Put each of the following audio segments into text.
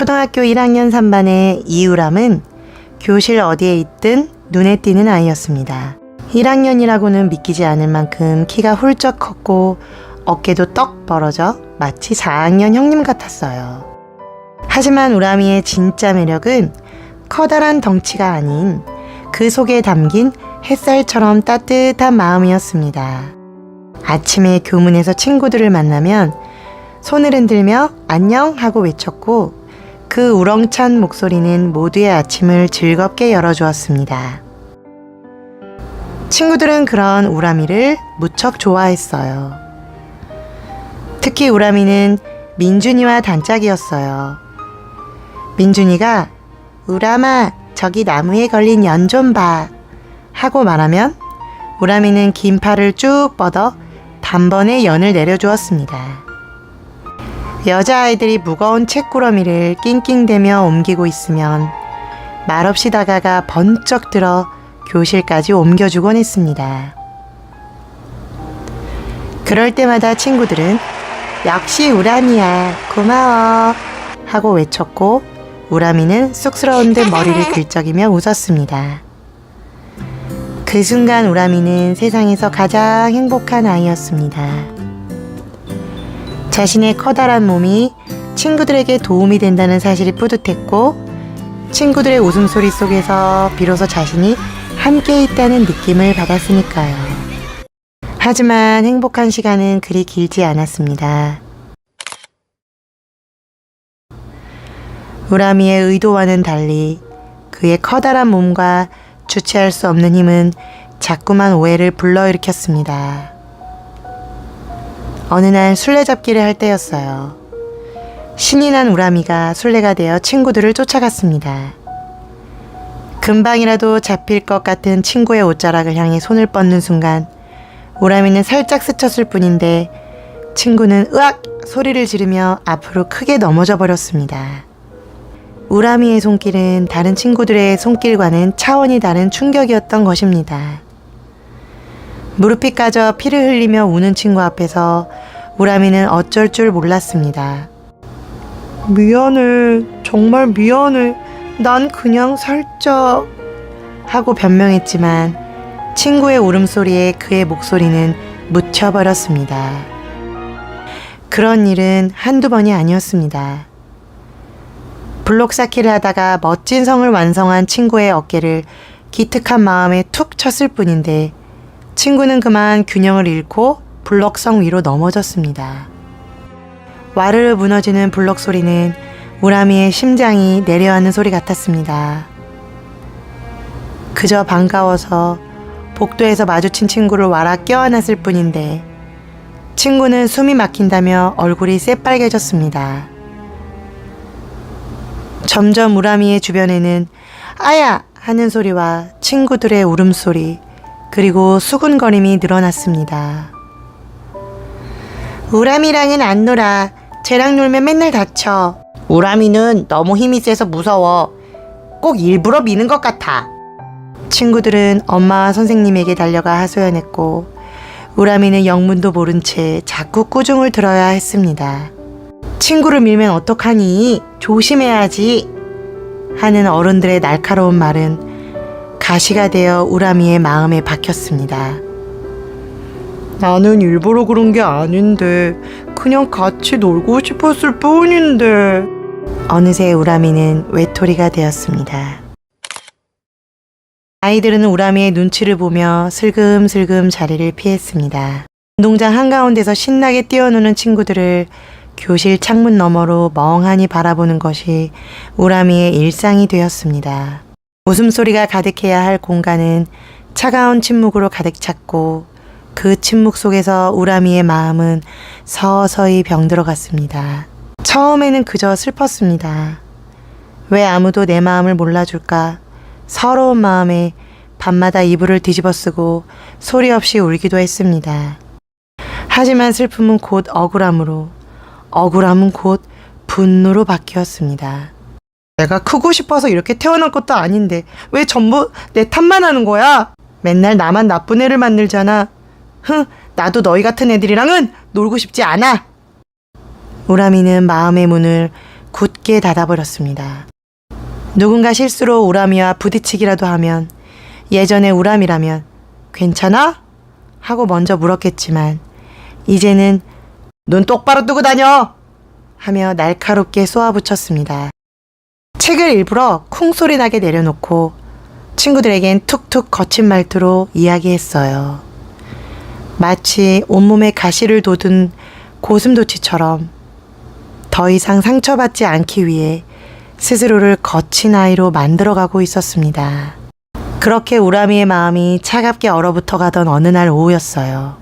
초등학교 1학년 3반의 이유람은 교실 어디에 있든 눈에 띄는 아이였습니다. 1학년이라고는 믿기지 않을 만큼 키가 훌쩍 컸고 어깨도 떡 벌어져 마치 4학년 형님 같았어요. 하지만 우람이의 진짜 매력은 커다란 덩치가 아닌 그 속에 담긴 햇살처럼 따뜻한 마음이었습니다. 아침에 교문에서 친구들을 만나면 손을 흔들며 안녕 하고 외쳤고 그 우렁찬 목소리는 모두의 아침을 즐겁게 열어주었습니다. 친구들은 그런 우람이를 무척 좋아했어요. 특히 우람이는 민준이와 단짝이었어요. 민준이가 우람아 저기 나무에 걸린 연 좀 봐 하고 말하면 우람이는 긴 팔을 쭉 뻗어 단번에 연을 내려주었습니다. 여자아이들이 무거운 책구러미를 낑낑대며 옮기고 있으면 말없이 다가가 번쩍 들어 교실까지 옮겨주곤 했습니다. 그럴 때마다 친구들은 역시 우람이야 고마워 하고 외쳤고 우람이는 쑥스러운 듯 머리를 긁적이며 웃었습니다. 그 순간 우람이는 세상에서 가장 행복한 아이였습니다. 자신의 커다란 몸이 친구들에게 도움이 된다는 사실이 뿌듯했고 친구들의 웃음소리 속에서 비로소 자신이 함께 있다는 느낌을 받았으니까요. 하지만 행복한 시간은 그리 길지 않았습니다. 우라미의 의도와는 달리 그의 커다란 몸과 주체할 수 없는 힘은 자꾸만 오해를 불러일으켰습니다. 어느 날 술래잡기를 할 때였어요. 신이 난 우라미가 술래가 되어 친구들을 쫓아갔습니다. 금방이라도 잡힐 것 같은 친구의 옷자락을 향해 손을 뻗는 순간 우라미는 살짝 스쳤을 뿐인데 친구는 으악 소리를 지르며 앞으로 크게 넘어져 버렸습니다. 우라미의 손길은 다른 친구들의 손길과는 차원이 다른 충격이었던 것입니다. 무릎이 까져 피를 흘리며 우는 친구 앞에서 우라미는 어쩔 줄 몰랐습니다. 미안해. 정말 미안해. 난 그냥 살짝. 하고 변명했지만 친구의 울음소리에 그의 목소리는 묻혀버렸습니다. 그런 일은 한두 번이 아니었습니다. 블록 쌓기를 하다가 멋진 성을 완성한 친구의 어깨를 기특한 마음에 툭 쳤을 뿐인데 친구는 그만 균형을 잃고 블록성 위로 넘어졌습니다. 와르르 무너지는 블록 소리는 우라미의 심장이 내려앉는 소리 같았습니다. 그저 반가워서 복도에서 마주친 친구를 와라 껴안았을 뿐인데 친구는 숨이 막힌다며 얼굴이 새빨개졌습니다. 점점 우라미의 주변에는 아야 하는 소리와 친구들의 울음소리 그리고 수군거림이 늘어났습니다. 우람이랑은 안 놀아. 쟤랑 놀면 맨날 다쳐. 우람이는 너무 힘이 세서 무서워. 꼭 일부러 미는 것 같아. 친구들은 엄마와 선생님에게 달려가 하소연했고, 우람이는 영문도 모른 채 자꾸 꾸중을 들어야 했습니다. 친구를 밀면 어떡하니? 조심해야지. 하는 어른들의 날카로운 말은 가시가 되어 우라미의 마음에 박혔습니다. 나는 일부러 그런 게 아닌데, 그냥 같이 놀고 싶었을 뿐인데. 어느새 우라미는 외톨이가 되었습니다. 아이들은 우라미의 눈치를 보며 슬금슬금 자리를 피했습니다. 운동장 한가운데서 신나게 뛰어노는 친구들을 교실 창문 너머로 멍하니 바라보는 것이 우라미의 일상이 되었습니다. 웃음소리가 가득해야 할 공간은 차가운 침묵으로 가득 찼고 그 침묵 속에서 우라미의 마음은 서서히 병들어 갔습니다. 처음에는 그저 슬펐습니다. 왜 아무도 내 마음을 몰라줄까? 서러운 마음에 밤마다 이불을 뒤집어 쓰고 소리 없이 울기도 했습니다. 하지만 슬픔은 곧 억울함으로, 억울함은 곧 분노로 바뀌었습니다. 내가 크고 싶어서 이렇게 태어난 것도 아닌데 왜 전부 내 탓만 하는 거야? 맨날 나만 나쁜 애를 만들잖아. 흥, 나도 너희 같은 애들이랑은 놀고 싶지 않아. 우라미는 마음의 문을 굳게 닫아버렸습니다. 누군가 실수로 우람이와 부딪히기라도 하면 예전에 우람이라면 괜찮아? 하고 먼저 물었겠지만 이제는 눈 똑바로 뜨고 다녀! 하며 날카롭게 쏘아붙였습니다. 책을 일부러 쿵소리 나게 내려놓고 친구들에겐 툭툭 거친 말투로 이야기했어요. 마치 온몸에 가시를 돋은 고슴도치처럼 더 이상 상처받지 않기 위해 스스로를 거친 아이로 만들어가고 있었습니다. 그렇게 우람이의 마음이 차갑게 얼어붙어 가던 어느 날 오후였어요.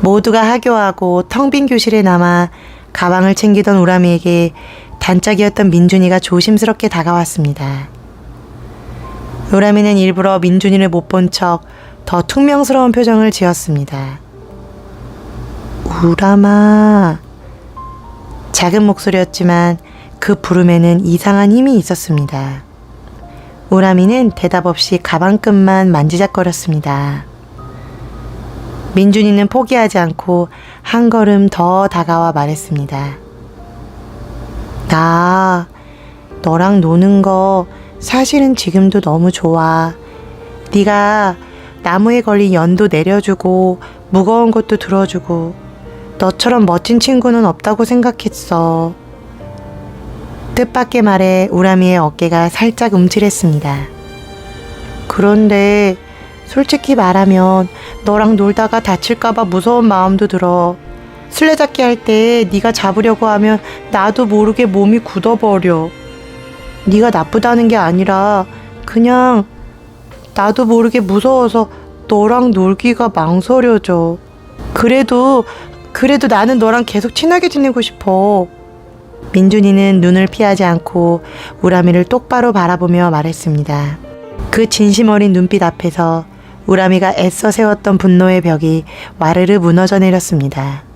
모두가 하교하고 텅 빈 교실에 남아 가방을 챙기던 우람이에게 단짝이었던 민준이가 조심스럽게 다가왔습니다. 우람이는 일부러 민준이를 못 본 척 더 퉁명스러운 표정을 지었습니다. 우람아. 작은 목소리였지만 그 부름에는 이상한 힘이 있었습니다. 우람이는 대답 없이 가방끈만 만지작거렸습니다. 민준이는 포기하지 않고 한 걸음 더 다가와 말했습니다. 나 너랑 노는 거 사실은 지금도 너무 좋아. 네가 나무에 걸린 연도 내려주고 무거운 것도 들어주고 너처럼 멋진 친구는 없다고 생각했어. 뜻밖의 말에 우람이의 어깨가 살짝 움찔했습니다. 그런데 솔직히 말하면 너랑 놀다가 다칠까봐 무서운 마음도 들어. 술래잡기 할 때 네가 잡으려고 하면 나도 모르게 몸이 굳어버려. 네가 나쁘다는 게 아니라 그냥 나도 모르게 무서워서 너랑 놀기가 망설여져. 그래도 그래도 나는 너랑 계속 친하게 지내고 싶어. 민준이는 눈을 피하지 않고 우람이를 똑바로 바라보며 말했습니다. 그 진심 어린 눈빛 앞에서 우람이가 애써 세웠던 분노의 벽이 와르르 무너져 내렸습니다.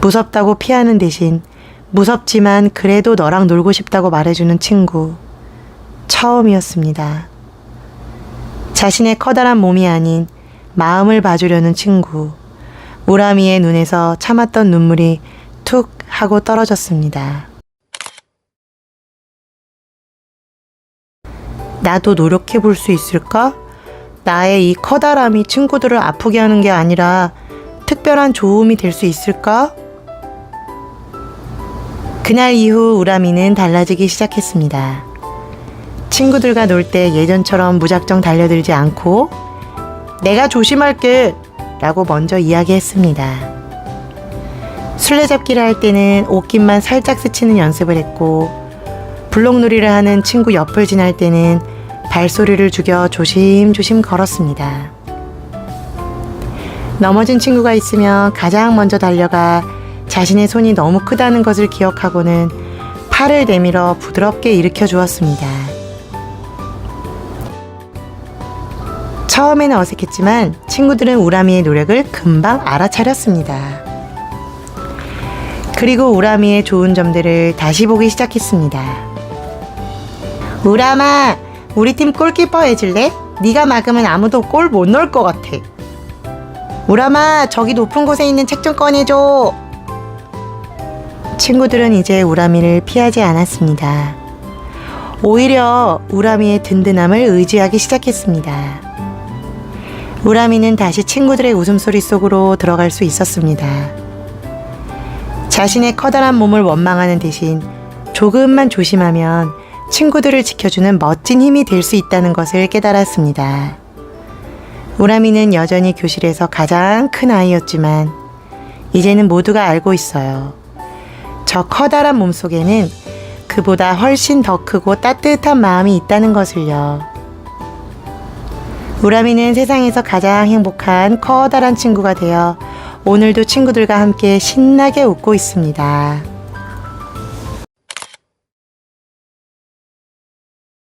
무섭다고 피하는 대신 무섭지만 그래도 너랑 놀고 싶다고 말해주는 친구. 처음이었습니다. 자신의 커다란 몸이 아닌 마음을 봐주려는 친구. 우람이의 눈에서 참았던 눈물이 툭 하고 떨어졌습니다. 나도 노력해 볼 수 있을까? 나의 이 커다람이 친구들을 아프게 하는 게 아니라 특별한 도움이 될 수 있을까? 그날 이후 우람이는 달라지기 시작했습니다. 친구들과 놀 때 예전처럼 무작정 달려들지 않고 내가 조심할게 라고 먼저 이야기했습니다. 술래잡기를 할 때는 옷깃만 살짝 스치는 연습을 했고 블록놀이를 하는 친구 옆을 지날 때는 발소리를 죽여 조심조심 걸었습니다. 넘어진 친구가 있으면 가장 먼저 달려가 자신의 손이 너무 크다는 것을 기억하고는 팔을 내밀어 부드럽게 일으켜 주었습니다. 처음에는 어색했지만 친구들은 우람이의 노력을 금방 알아차렸습니다. 그리고 우람이의 좋은 점들을 다시 보기 시작했습니다. 우람아, 우리 팀 골키퍼 해줄래? 네가 막으면 아무도 골 못 넣을 것 같아. 우람아, 저기 높은 곳에 있는 책 좀 꺼내줘. 친구들은 이제 우람이를 피하지 않았습니다. 오히려 우람이의 든든함을 의지하기 시작했습니다. 우람이는 다시 친구들의 웃음소리 속으로 들어갈 수 있었습니다. 자신의 커다란 몸을 원망하는 대신 조금만 조심하면 친구들을 지켜주는 멋진 힘이 될 수 있다는 것을 깨달았습니다. 우람이는 여전히 교실에서 가장 큰 아이였지만 이제는 모두가 알고 있어요. 저 커다란 몸 속에는 그보다 훨씬 더 크고 따뜻한 마음이 있다는 것을요. 우람이는 세상에서 가장 행복한 커다란 친구가 되어 오늘도 친구들과 함께 신나게 웃고 있습니다.